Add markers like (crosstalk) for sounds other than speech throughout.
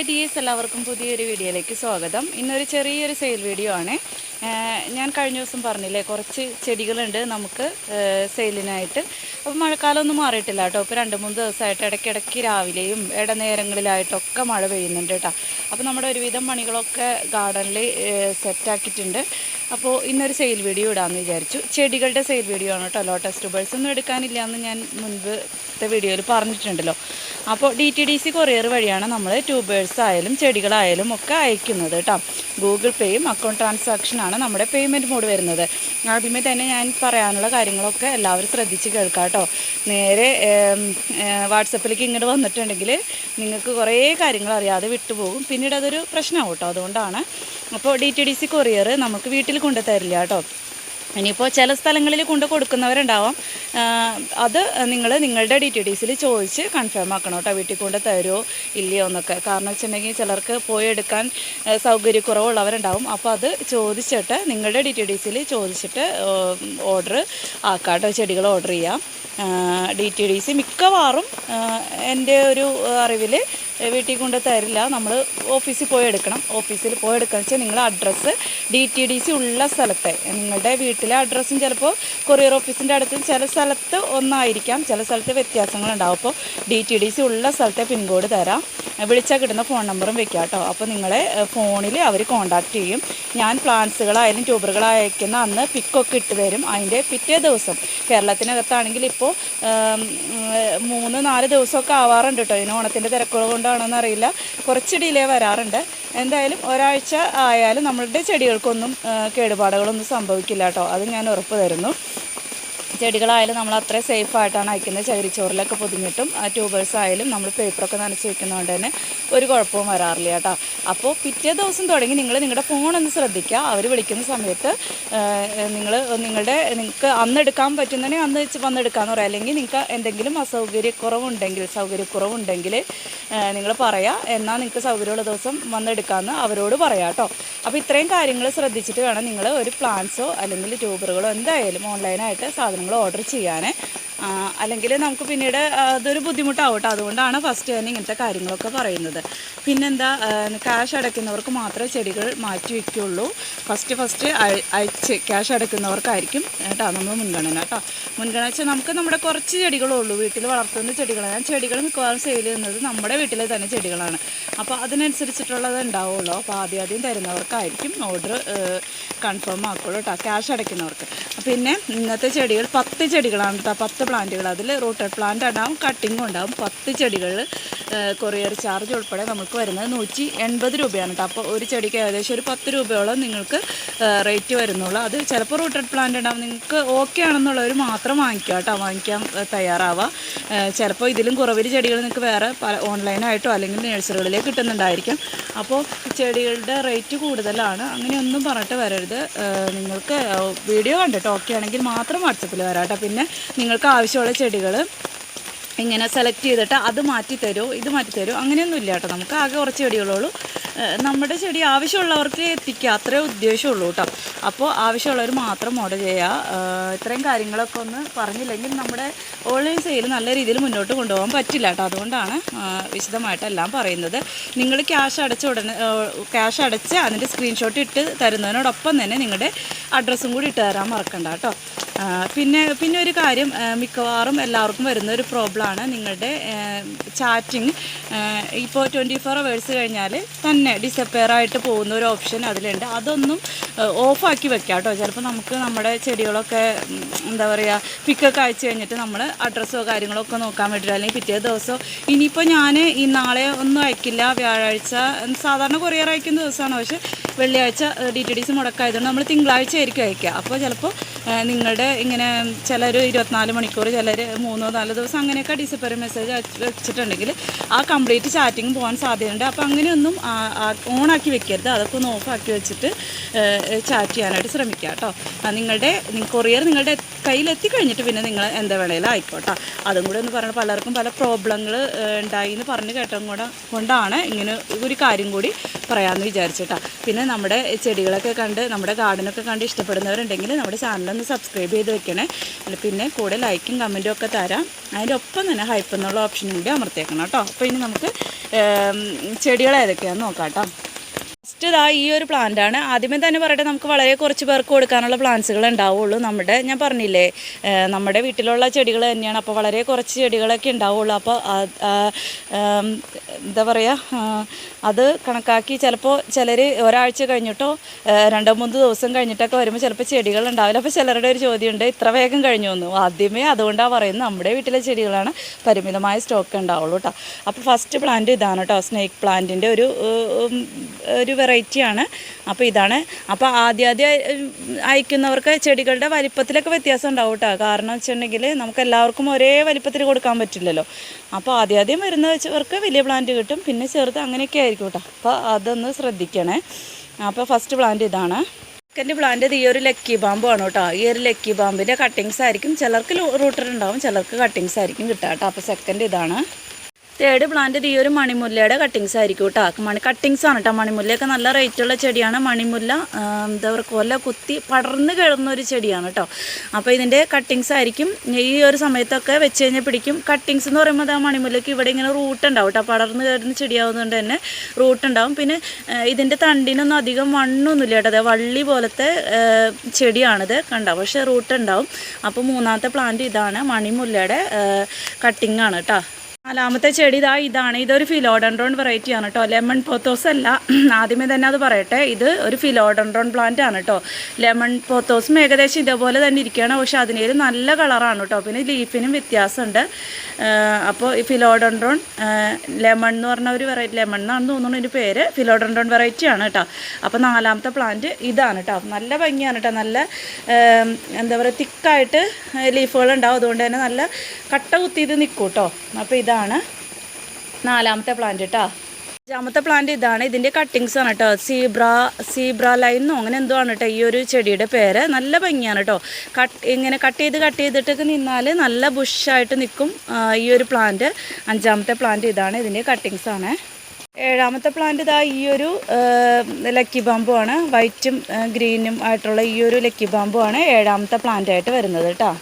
Hi S എല്ലാവർക്കും പുതിയൊരു വീഡിയോയിലേക്ക് സ്വാഗതം. ഇന്നൊരു ചെറിയൊരു സെയിൽ വീഡിയോ ആണ്. ഞാൻ കഴിഞ്ഞ ദിവസം പറഞ്ഞില്ലേ കുറച്ച് ചെടികളുണ്ട് നമുക്ക് സെയിലിനായിട്ട്. അപ്പോൾ മഴക്കാലമൊന്നും മാറിയിട്ടില്ല കേട്ടോ. ഇപ്പോൾ രണ്ട് മൂന്ന് ദിവസമായിട്ട് ഇടയ്ക്കിടയ്ക്ക് രാവിലെയും ഇടനേരങ്ങളിലായിട്ടൊക്കെ മഴ പെയ്യുന്നുണ്ട് കേട്ടോ. അപ്പോൾ നമ്മുടെ ഒരുവിധം പണികളൊക്കെ ഗാർഡനിൽ സെറ്റാക്കിയിട്ടുണ്ട് അപ്പോൾ ഇന്നൊരു സെയിൽ വീഡിയോ ഇടാമെന്ന് വിചാരിച്ചു. ചെടികളുടെ സെയിൽ വീഡിയോ ആണ് കേട്ടോ. ലോട്ടസ് ട്യൂബേഴ്സ് ഒന്നും എടുക്കാനില്ല എന്ന് ഞാൻ മുൻപത്തെ വീഡിയോയിൽ പറഞ്ഞിട്ടുണ്ടല്ലോ. അപ്പോൾ D T D C courier വഴിയാണ് നമ്മൾ ട്യൂബേഴ്സ് ആയാലും ചെടികളായാലും ഒക്കെ അയക്കുന്നത് കേട്ടോ. ഗൂഗിൾ പേയും അക്കൗണ്ട് ട്രാൻസാക്ഷനാണ് നമ്മുടെ പേയ്മെന്റ് മോഡ് വരുന്നത്. ആദ്യമേ തന്നെ ഞാൻ പറയാനുള്ള കാര്യങ്ങളൊക്കെ എല്ലാവരും ശ്രദ്ധിച്ച് കേൾക്കാം കേട്ടോ നേരെ വാട്സപ്പിലേക്ക് ഇങ്ങോട്ട് വന്നിട്ടുണ്ടെങ്കിൽ നിങ്ങൾക്ക് കുറേ കാര്യങ്ങൾ അറിയാതെ വിട്ടുപോകും. പിന്നീട് അതൊരു പ്രശ്നമാവും കേട്ടോ അതുകൊണ്ടാണ്. അപ്പോൾ D T D C courier നമുക്ക് വീട്ടിൽ കൊണ്ടുതരില്ല കേട്ടോ ഇനിയിപ്പോൾ ചില സ്ഥലങ്ങളിൽ കൊണ്ട് കൊടുക്കുന്നവരുണ്ടാവാം. അത് നിങ്ങൾ നിങ്ങളുടെ ഡി ടി ഡി ചോദിച്ച് കൺഫേം ആക്കണം കേട്ടോ വീട്ടിൽ കൊണ്ട് തരുമോ ഇല്ലയോ എന്നൊക്കെ. കാരണം വെച്ചിട്ടുണ്ടെങ്കിൽ ചിലർക്ക് പോയി എടുക്കാൻ സൗകര്യക്കുറവുള്ളവരുണ്ടാവും. അപ്പോൾ അത് ചോദിച്ചിട്ട് നിങ്ങളുടെ ഡി ടി ഡി ചോദിച്ചിട്ട് ഓർഡർ ആക്കാം കേട്ടോ ചെടികൾ ഓർഡർ ചെയ്യാം. ഡി ടി ഡി സി മിക്കവാറും എന്റെ ഒരു അറിവിൽ വീട്ടിൽ കൊണ്ട് തരില്ല. നമ്മൾ ഓഫീസിൽ പോയി എടുക്കണം. ഓഫീസിൽ പോയി എടുക്കുക വെച്ചാൽ നിങ്ങളുടെ address D T D C ഉള്ള സ്ഥലത്തെ നിങ്ങളുടെ വീട്ടിലെ അഡ്രസ്സും ചിലപ്പോൾ കൊറിയർ ഓഫീസിന്റെ അടുത്ത് ചില സ്ഥലത്ത് ഒന്നായിരിക്കാം. ചില സ്ഥലത്ത് വ്യത്യാസങ്ങളുണ്ടാവും. അപ്പോൾ ഡി ടി ഡി സി ഉള്ള സ്ഥലത്തെ പിൻകോഡ് തരാം. വിളിച്ചാൽ കിട്ടുന്ന ഫോൺ നമ്പറും വെക്കാം കേട്ടോ. അപ്പോൾ നിങ്ങളെ ഫോണിൽ അവർ കോൺടാക്റ്റ് ചെയ്യും. ഞാൻ പ്ലാന്റ്സുകളായാലും ട്യൂബറുകളായാലും അയക്കുന്ന അന്ന് പിക്കൊക്കെ ഇട്ട് തരും. അതിന്റെ പിറ്റേ ദിവസം. കേരളത്തിനകത്താണെങ്കിൽ ഇപ്പോൾ മൂന്ന് നാല് ദിവസമൊക്കെ ആവാറുണ്ട് കേട്ടോ. ഇതിന് ഓണത്തിന്റെ തിരക്കുകൾ കൊണ്ടാണോന്ന് അറിയില്ല. കുറച്ച് ഡിലേ വരാറുണ്ട്. എന്തായാലും ഒരാഴ്ച ആയാലും നമ്മളുടെ ചെടികൾക്കൊന്നും കേടുപാടുകളൊന്നും സംഭവിക്കില്ല കേട്ടോ. അത് ഞാൻ ഉറപ്പ് തരുന്നു. ചെടികളായാലും നമ്മൾ അത്രയും സേഫ് ആയിട്ടാണ് അയക്കുന്നത്. ചകിരിച്ചോറിലൊക്കെ പൊതിഞ്ഞിട്ടും ആ ട്യൂബേഴ്സ് ആയാലും നമ്മൾ പേപ്പറൊക്കെ നനച്ച് വെക്കുന്നതുകൊണ്ട് തന്നെ ഒരു കുഴപ്പവും വരാറില്ല കേട്ടോ. അപ്പോൾ പിറ്റേ ദിവസം തുടങ്ങി നിങ്ങൾ നിങ്ങളുടെ ഫോൺ ഒന്ന് ശ്രദ്ധിക്കുക. അവർ വിളിക്കുന്ന സമയത്ത് നിങ്ങൾ നിങ്ങളുടെ നിങ്ങൾക്ക് അന്ന് എടുക്കാൻ പറ്റുന്നതിനെ അന്ന് വെച്ച് വന്നെടുക്കാമെന്ന് പറയാം. അല്ലെങ്കിൽ നിങ്ങൾക്ക് എന്തെങ്കിലും അസൗകര്യക്കുറവുണ്ടെങ്കിൽ സൗകര്യക്കുറവുണ്ടെങ്കിൽ നിങ്ങൾ പറയാം. എന്നാൽ നിങ്ങൾക്ക് സൗകര്യമുള്ള ദിവസം വന്നെടുക്കാമെന്ന് അവരോട് പറയാം കേട്ടോ. അപ്പോൾ ഇത്രയും കാര്യങ്ങൾ ശ്രദ്ധിച്ചിട്ട് വേണം നിങ്ങൾ ഒരു പ്ലാൻസോ അല്ലെങ്കിൽ ട്യൂബറുകളോ എന്തായാലും ഓൺലൈനായിട്ട് സാധനങ്ങൾ ഓർഡർ ചെയ്യാനേ. അല്ലെങ്കിൽ നമുക്ക് പിന്നീട് അതൊരു ബുദ്ധിമുട്ടാവും കേട്ടോ അതുകൊണ്ടാണ് ഫസ്റ്റ് തന്നെ ഇങ്ങനത്തെ കാര്യങ്ങളൊക്കെ പറയുന്നത്. പിന്നെന്താ ക്യാഷ് അടയ്ക്കുന്നവർക്ക് മാത്രമേ ചെടികൾ മാറ്റി വയ്ക്കുള്ളൂ. ഫസ്റ്റ് ഫസ്റ്റ് അയച്ച് ക്യാഷ് അടയ്ക്കുന്നവർക്കായിരിക്കും കേട്ടോ നമ്മൾ മുൻഗണന കേട്ടോ. മുൻഗണന വെച്ചാൽ നമുക്ക് നമ്മുടെ കുറച്ച് ചെടികളേ ഉള്ളൂ വീട്ടിൽ വളർത്തുന്ന ചെടികളാണ്. ചെടികൾ മിക്കവാറും സെയിൽ ചെയ്യുന്നത് നമ്മുടെ വീട്ടിലെ തന്നെ ചെടികളാണ്. അപ്പോൾ അതിനനുസരിച്ചിട്ടുള്ളത് ഉണ്ടാവുള്ളൂ. അപ്പോൾ ആദ്യം ആദ്യം തരുന്നവർക്കായിരിക്കും ഓർഡർ കൺഫേം ആക്കുള്ളൂ കേട്ടോ ക്യാഷ് അടയ്ക്കുന്നവർക്ക്. പിന്നെ ഇന്നത്തെ ചെടികൾ പത്ത് ചെടികളാണ് കേട്ടോ പത്ത് പ്ലാന്റുകൾ. അതിൽ റൂട്ടഡ് പ്ലാന്റ് ഉണ്ടാവും കട്ടിങ്ങും ഉണ്ടാവും. പത്ത് ചെടികൾ കൊറിയർ ചാർജ് ഉൾപ്പെടെ നമുക്ക് വരുന്നത് നൂറ്റി എൺപത് രൂപയാണ് കേട്ടോ അപ്പോൾ ഒരു ചെടിക്ക് ഏകദേശം ഒരു പത്ത് രൂപയോളം നിങ്ങൾക്ക് റേറ്റ് വരുന്നുള്ളൂ. അത് ചിലപ്പോൾ റൂട്ടഡ് പ്ലാന്റ് ഉണ്ടാവും. നിങ്ങൾക്ക് ഓക്കെ ആണെന്നുള്ളവർ മാത്രം വാങ്ങിക്കുക കേട്ടോ വാങ്ങിക്കാൻ തയ്യാറാവാം ചിലപ്പോൾ ഇതിലും കുറവിൽ ചെടികൾ നിങ്ങൾക്ക് വേറെ പല ഓൺലൈനായിട്ടോ അല്ലെങ്കിൽ നഴ്സറികളിലേക്ക് കിട്ടുന്നുണ്ടായിരിക്കും. അപ്പോൾ ചെടികളുടെ റേറ്റ് കൂടുതലാണ്. അങ്ങനെയൊന്നും പറഞ്ഞിട്ട് വരരുത്. ഏഹ്, നിങ്ങൾക്ക് വീഡിയോ കണ്ടിട്ട് ഓക്കെ ആണെങ്കിൽ മാത്രം വാട്സപ്പിൽ വരാം കേട്ടോ. പിന്നെ നിങ്ങൾക്ക് ആവശ്യമുള്ള ചെടികൾ ഇങ്ങനെ സെലക്ട് ചെയ്തിട്ട് അത് മാറ്റി തരുമോ ഇത് മാറ്റി തരുമോ അങ്ങനെയൊന്നും ഇല്ല കേട്ടോ. നമുക്ക് ആകെ കുറച്ച് ചെടികളുള്ളൂ. നമ്മുടെ ചെടി ആവശ്യമുള്ളവർക്ക് എത്തിക്കുക അത്രേ ഉദ്ദേശമുള്ളൂ കേട്ടോ. അപ്പോൾ ആവശ്യമുള്ളവർ മാത്രം ഓർഡർ ചെയ്യുക ഇത്രയും കാര്യങ്ങളൊക്കെ ഒന്ന് പറഞ്ഞില്ലെങ്കിൽ നമ്മുടെ ഓൺലൈൻ സെയിൽ നല്ല രീതിയിൽ മുന്നോട്ട് കൊണ്ടുപോകാൻ പറ്റില്ല കേട്ടോ. അതുകൊണ്ടാണ് വിശദമായിട്ടെല്ലാം പറയുന്നത്. നിങ്ങൾ ക്യാഷ് അടച്ച ഉടനെ ക്യാഷ് അടച്ച് അതിന്റെ സ്ക്രീൻഷോട്ട് ഇട്ട് തരുന്നതിനോടൊപ്പം തന്നെ നിങ്ങളുടെ അഡ്രസ്സും കൂടി ഇട്ട് തരാൻ മറക്കണ്ട കേട്ടോ. പിന്നെ പിന്നെ ഒരു കാര്യം മിക്കവാറും എല്ലാവർക്കും വരുന്ന ഒരു പ്രോബ്ലമാണ് നിങ്ങളുടെ ചാറ്റിങ് ഇപ്പോൾ ട്വന്റി ഫോർ അവേഴ്സ് കഴിഞ്ഞാൽ തന്നെ ഡിസപ്പയർ ആയിട്ട് പോകുന്ന ഒരു ഓപ്ഷൻ അതിലുണ്ട്. അതൊന്നും ഓഫാക്കി വെക്കാം കേട്ടോ ചിലപ്പോൾ നമുക്ക് നമ്മുടെ ചെടികളൊക്കെ എന്താ പറയുക പിക്കൊക്കെ അയച്ചു കഴിഞ്ഞിട്ട് നമ്മൾ അഡ്രസ്സോ കാര്യങ്ങളോ ഒക്കെ നോക്കാൻ വേണ്ടിയിട്ട് അല്ലെങ്കിൽ പിറ്റേ ദിവസം ഇനിയിപ്പോൾ ഞാൻ ഈ നാളെ ഒന്നും അയക്കില്ല. വ്യാഴാഴ്ച സാധാരണ കൊറിയർ അയക്കുന്ന ദിവസമാണ് പക്ഷേ വെള്ളിയാഴ്ച ഡി ടി ഡി സി മുടക്കായതുകൊണ്ട് നമ്മൾ തിങ്കളാഴ്ച ആയിരിക്കും അയക്കുക. അപ്പോൾ ചിലപ്പോൾ നിങ്ങളുടെ ഇങ്ങനെ ചിലർ ഇരുപത്തിനാല് മണിക്കൂർ ചിലർ മൂന്നോ നാലോ ദിവസം അങ്ങനെയൊക്കെ ഡിസിപ്പറി മെസ്സേജ് വെച്ചിട്ടുണ്ടെങ്കിൽ ആ കംപ്ലീറ്റ് ചാറ്റിങ് പോകാൻ സാധ്യതയുണ്ട്. അപ്പോൾ അങ്ങനെയൊന്നും ഓണാക്കി വെക്കരുത്. അതൊക്കെ ഒന്ന് ഓഫാക്കി വെച്ചിട്ട് ചാറ്റ് ചെയ്യാനായിട്ട് ശ്രമിക്കുക കേട്ടോ. നിങ്ങളുടെ കൊറിയർ നിങ്ങളുടെ കയ്യിൽ കഴിഞ്ഞിട്ട് പിന്നെ നിങ്ങൾ എന്താ വേണേലും ആയിക്കോട്ടെ. അതും കൂടെ ഒന്ന് പറഞ്ഞാൽ പലർക്കും പല പ്രോബ്ലങ്ങൾ ഉണ്ടായി എന്ന് പറഞ്ഞ് കേട്ടതും കൂടെ കൊണ്ടാണ് ഇങ്ങനെ ഒരു കാര്യം കൂടി പറയാമെന്ന് വിചാരിച്ചിട്ടാ. പിന്നെ നമ്മുടെ ചെടികളൊക്കെ കണ്ട് നമ്മുടെ ഗാർഡനൊക്കെ കണ്ട് ഇഷ്ടപ്പെടുന്നവരുണ്ടെങ്കിൽ നമ്മുടെ ചാനലൊന്ന് സബ്സ്ക്രൈബ് ചെയ്ത് വെക്കണേ. പിന്നെ കൂടെ ലൈക്കും കമന്റും ഒക്കെ തരാം. അതിന്റെ ഒപ്പം തന്നെ ഹൈപ്പ് എന്നുള്ള ഓപ്ഷനും കൂടി അമർത്തേക്കണം കേട്ടോ. അപ്പോൾ ഇനി നമുക്ക് ചെടികൾ ഏതൊക്കെയാണെന്ന് നോക്കാം കേട്ടോ. ഫസ്റ്റ് ഇതാ ഈ ഒരു പ്ലാന്റ് ആണ് ആദ്യമേ തന്നെ പറയട്ടെ നമുക്ക് വളരെ കുറച്ച് പേർക്ക് കൊടുക്കാനുള്ള പ്ലാന്റ്സുകൾ ഉണ്ടാവുള്ളൂ. നമ്മുടെ ഞാൻ പറഞ്ഞില്ലേ നമ്മുടെ വീട്ടിലുള്ള ചെടികൾ തന്നെയാണ്. അപ്പോൾ വളരെ കുറച്ച് ചെടികളൊക്കെ ഉണ്ടാവുള്ളൂ. അപ്പോൾ എന്താ പറയുക അത് കണക്കാക്കി ചിലപ്പോൾ ചിലർ ഒരാഴ്ച കഴിഞ്ഞിട്ടോ രണ്ടോ മൂന്ന് ദിവസം കഴിഞ്ഞിട്ടൊക്കെ വരുമ്പോൾ ചിലപ്പോൾ ചെടികൾ ഉണ്ടാവില്ല. അപ്പോൾ ചിലരുടെ ഒരു ചോദ്യമുണ്ട് ഇത്ര വേഗം കഴിഞ്ഞു വന്നു ആദ്യമേ അതുകൊണ്ടാണ് പറയുന്നത് നമ്മുടെ വീട്ടിലെ ചെടികളാണ് പരിമിതമായ സ്റ്റോക്ക് ഉണ്ടാവുള്ളൂ കേട്ടോ. അപ്പോൾ ഫസ്റ്റ് പ്ലാന്റ് ഇതാണ് കേട്ടോ സ്നേക്ക് പ്ലാന്റിന്റെ ഒരു ഒരു വെറൈറ്റിയാണ്. അപ്പോൾ ഇതാണ്. അപ്പോൾ ആദ്യ ആദ്യം അയക്കുന്നവർക്ക് ചെടികളുടെ വലിപ്പത്തിലൊക്കെ വ്യത്യാസം ഉണ്ടാവും കേട്ടോ കാരണം വെച്ചിട്ടുണ്ടെങ്കിൽ നമുക്ക് എല്ലാവർക്കും ഒരേ വലിപ്പത്തിൽ കൊടുക്കാൻ പറ്റില്ലല്ലോ. അപ്പോൾ ആദ്യം ആദ്യം വരുന്നവർക്ക് വലിയ പ്ലാന്റ് കിട്ടും. പിന്നെ ചെറുത് അങ്ങനെയൊക്കെ ആയിരിക്കും കേട്ടോ അപ്പോൾ അതൊന്ന് ശ്രദ്ധിക്കണേ. അപ്പോൾ ഫസ്റ്റ് പ്ലാന്റ് ഇതാണ്. സെക്കൻഡ് പ്ലാന്റ് ഈ ഒരു ലക്കി ബാമ്പ് ആണ് കേട്ടോ ഈ ഒരു ലക്കി ബാമ്പിന്റെ കട്ടിങ്സ് ആയിരിക്കും. ചിലർക്ക് റൂട്ടർ ഉണ്ടാവും. ചിലർക്ക് കട്ടിങ്സ് ആയിരിക്കും കിട്ടുക കേട്ടോ അപ്പോൾ സെക്കൻഡ് ഇതാണ്. തേർഡ് പ്ലാന്റ് ഈ ഒരു മണിമുല്ലയുടെ കട്ടിങ്സ് ആയിരിക്കും കേട്ടോ. മണി കട്ടിങ്സ് ആണ് കേട്ടോ. മണിമുല്ലയൊക്കെ നല്ല റേറ്റുള്ള ചെടിയാണ്. മണിമുല്ല എന്താ പറയുക കൊല കുത്തി പടർന്ന് കിടന്ന ഒരു ചെടിയാണ് കേട്ടോ. അപ്പോൾ ഇതിന്റെ കട്ടിങ്സ് ആയിരിക്കും. ഈ ഒരു സമയത്തൊക്കെ വെച്ച് കഴിഞ്ഞാൽ പിടിക്കും. കട്ടിങ്സ് എന്ന് പറയുമ്പോൾ ആ മണിമുല്ലയ്ക്ക് ഇവിടെ ഇങ്ങനെ റൂട്ട് ഉണ്ടാവും കേട്ടോ. പടർന്ന് കിടന്ന് ചെടിയാവുന്നതുകൊണ്ട് തന്നെ റൂട്ട് ഉണ്ടാവും. പിന്നെ ഇതിന്റെ തണ്ടിനൊന്നും അധികം മണ്ണൊന്നുമില്ല കേട്ടോ. അതെ വള്ളി പോലത്തെ ചെടിയാണിത്. കണ്ടോ? പക്ഷേ റൂട്ട് ഉണ്ടാവും. അപ്പോൾ മൂന്നാമത്തെ പ്ലാന്റ് ഇതാണ് മണിമുല്ലയുടെ കട്ടിങ് ആണ് കേട്ടോ. നാലാമത്തെ ചെടി ഇതാ ഇതാണ്. ഇതൊരു ഫിലോഡൻഡ്രോൺ വെറൈറ്റി ആണ് കേട്ടോ ലെമൺ പോത്തോസ് അല്ല. (clears throat) ആദ്യമേ തന്നെ അത് പറയട്ടെ. ഇത് ഒരു ഫിലോഡൻഡ്രോൺ പ്ലാന്റ് ആണ് കേട്ടോ ലെമൺ പോത്തോസും ഏകദേശം ഇതേപോലെ തന്നെ ഇരിക്കുകയാണ് പക്ഷെ അതിനൊരു നല്ല കളറാണ് കേട്ടോ പിന്നെ ലീഫിനും വ്യത്യാസമുണ്ട്. അപ്പോൾ ഈ ഫിലോഡൻഡ്രോൺ ലെമൺ എന്ന് പറഞ്ഞ ഒരു വെറൈറ്റി ലെമൺ എന്നാണ് തോന്നുന്നു ഇതിന്റെ പേര്. ഫിലോഡൻഡ്രോൺ വെറൈറ്റി ആണ് കേട്ടോ അപ്പോൾ നാലാമത്തെ പ്ലാന്റ് ഇതാണ് കേട്ടോ നല്ല ഭംഗിയാണ് കേട്ടോ നല്ല എന്താ പറയുക തിക്കായിട്ട് ലീഫുകൾ ഉണ്ടാവും. അതുകൊണ്ട് തന്നെ നല്ല കട്ട കുത്തിയത് നിൽക്കും കേട്ടോ അപ്പോൾ ഇതാണ് നാലാമത്തെ പ്ലാന്റ് കേട്ടോ അഞ്ചാമത്തെ പ്ലാന്റ് ഇതാണ്. ഇതിന്റെ കട്ടിങ്സ് ആണ് കേട്ടോ സീബ്ര സീബ്ര ലൈനോ അങ്ങനെ എന്തോ ആണ് കേട്ടോ ഈ ഒരു ചെടിയുടെ പേര്. നല്ല ഭംഗിയാണ് കേട്ടോ കട്ട് ഇങ്ങനെ കട്ട് ചെയ്ത് കട്ട് ചെയ്തിട്ടൊക്കെ നിന്നാൽ നല്ല ബുഷായിട്ട് നിൽക്കും ഈ ഒരു പ്ലാന്റ് അഞ്ചാമത്തെ പ്ലാന്റ് ഇതാണ്. ഇതിന്റെ കട്ടിങ്സ് ആണ്. ഏഴാമത്തെ പ്ലാന്റ് ഇതാ ഈ ഒരു ലക്കി ബാമ്പു ആണ്. വൈറ്റും ഗ്രീനും ആയിട്ടുള്ള ഈ ഒരു ലക്കി ബാമ്പു ആണ് ഏഴാമത്തെ പ്ലാന്റ് ആയിട്ട് വരുന്നത് കേട്ടോ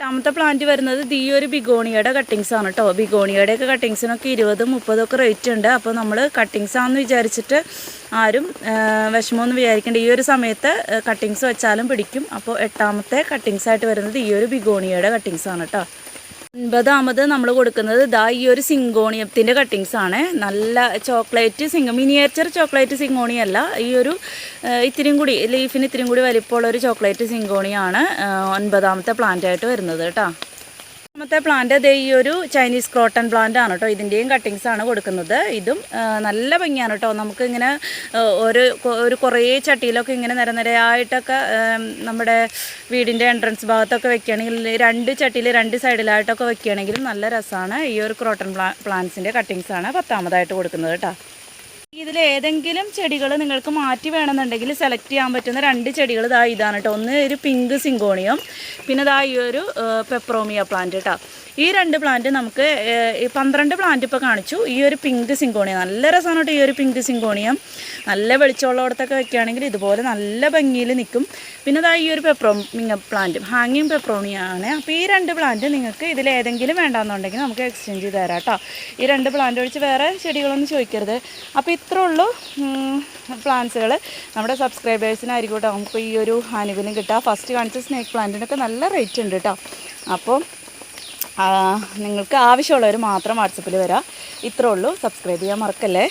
എട്ടാമത്തെ പ്ലാന്റ് വരുന്നത് ഈ ഒരു ബിഗോണിയുടെ കട്ടിങ്സ് ആണ് കേട്ടോ ബിഗോണിയുടെ ഒക്കെ കട്ടിങ്സിനൊക്കെ ഇരുപത് മുപ്പതൊക്കെ റേറ്റ് ഉണ്ട്. അപ്പോൾ നമ്മൾ കട്ടിങ്സ് ആണെന്ന് വിചാരിച്ചിട്ട് ആരും വിഷമമൊന്നും വിചാരിക്കേണ്ട. ഈ ഒരു സമയത്ത് കട്ടിങ്സ് വെച്ചാലും പിടിക്കും. അപ്പോൾ എട്ടാമത്തെ കട്ടിങ്സ് ആയിട്ട് വരുന്നത് ഈ ഒരു ബിഗോണിയുടെ കട്ടിങ്സ് ആണ് കേട്ടോ ഒൻപതാമത് നമ്മൾ കൊടുക്കുന്നത് ദാ ഈ ഒരു സിങ്കോണിയത്തിന്റെ കട്ടിങ്സ് ആണ്. നല്ല ചോക്ലേറ്റ് സിംഗ മിനിയേച്ചർ ചോക്ലേറ്റ് സിങ്കോണി അല്ല ഈ ഒരു ഇത്തിരിയും കൂടി ലീഫിന് ഇത്തിരിയും കൂടി വലിപ്പമുള്ള ഒരു ചോക്ലേറ്റ് സിങ്കോണിയാണ് ഒൻപതാമത്തെ പ്ലാന്റ് ആയിട്ട് വരുന്നത് കേട്ടോ. രണ്ടാമത്തെ പ്ലാന്റ് ദേ ഈ ഒരു ചൈനീസ് ക്രോട്ടൺ പ്ലാന്റ് ആണ് കേട്ടോ ഇതിന്റെയും കട്ടിങ്സ് ആണ് കൊടുക്കുന്നത്. ഇതും നല്ല ഭംഗിയാണ് കേട്ടോ നമുക്ക് ഇങ്ങനെ ഒരു ഒരു കുറേ ചട്ടിയിലൊക്കെ ഇങ്ങനെ നിരനിരയായിട്ടൊക്കെ നമ്മുടെ വീടിന്റെ എൻട്രൻസ് ഭാഗത്തൊക്കെ വെക്കുകയാണെങ്കിൽ രണ്ട് ചട്ടിയിൽ രണ്ട് സൈഡിലായിട്ടൊക്കെ വെക്കുകയാണെങ്കിലും നല്ല രസമാണ് ഈ ഒരു ക്രോട്ടൺ പ്ലാ പ്ലാന്റ്സിന്റെ കട്ടിങ്സ് ആണ് പത്താമതായിട്ട് കൊടുക്കുന്നത് കേട്ടോ ഇതിൽ ഏതെങ്കിലും ചെടികൾ നിങ്ങൾക്ക് മാറ്റി വേണമെന്നുണ്ടെങ്കിൽ സെലക്ട് ചെയ്യാൻ പറ്റുന്ന രണ്ട് ചെടികൾ ഇതാ ഇതാണ് കേട്ടോ ഒന്ന് ഒരു പിങ്ക് സിങ്കോണിയം. പിന്നെ ഇതാ ഈ ഒരു പെപ്രോമിയ പ്ലാന്റ് കേട്ടോ ഈ രണ്ട് പ്ലാന്റ് നമുക്ക് പന്ത്രണ്ട് പ്ലാന്റ് ഇപ്പോൾ കാണിച്ചു. ഈ ഒരു പിങ്ക് സിങ്കോണിയ നല്ല രസമാണ് കേട്ടോ ഈ ഒരു പിങ്ക് സിങ്കോണിയം നല്ല വെളിച്ചമുള്ളവിടത്തൊക്കെ വെക്കുകയാണെങ്കിൽ ഇതുപോലെ നല്ല ഭംഗിയിൽ നിൽക്കും. പിന്നെ അതാ ഈ ഒരു പെപ്രോമിയ പ്ലാന്റ് ഹാങ്ങിങ് പെപ്രോണിയാണ് അപ്പോൾ ഈ രണ്ട് പ്ലാന്റ് നിങ്ങൾക്ക് ഇതിൽ ഏതെങ്കിലും വേണ്ടാന്നുണ്ടെങ്കിൽ നമുക്ക് എക്സ്ചേഞ്ച് ചെയ്ത് തരാം കേട്ടോ ഈ രണ്ട് പ്ലാന്റ് ഒഴിച്ച് വേറെ ചെടികളൊന്നും ചോദിക്കരുത്. അപ്പോൾ ഇത്രേ ഉള്ളൂ പ്ലാന്റ്സുകൾ നമ്മുടെ സബ്സ്ക്രൈബേഴ്സിനായിരിക്കും കേട്ടോ നമുക്ക് ഈ ഒരു ആനുകൂല്യം കിട്ടുക. ഫസ്റ്റ് കാണിച്ച സ്നേക്ക് പ്ലാന്റിനൊക്കെ നല്ല റേറ്റ് ഉണ്ട് കേട്ടോ അപ്പോൾ നിങ്ങൾക്ക് ആവശ്യമുള്ളവർ മാത്രം വാട്സപ്പിൽ വരാം. ഇത്രേ ഉള്ളൂ. സബ്സ്ക്രൈബ് ചെയ്യാൻ മറക്കല്ലേ?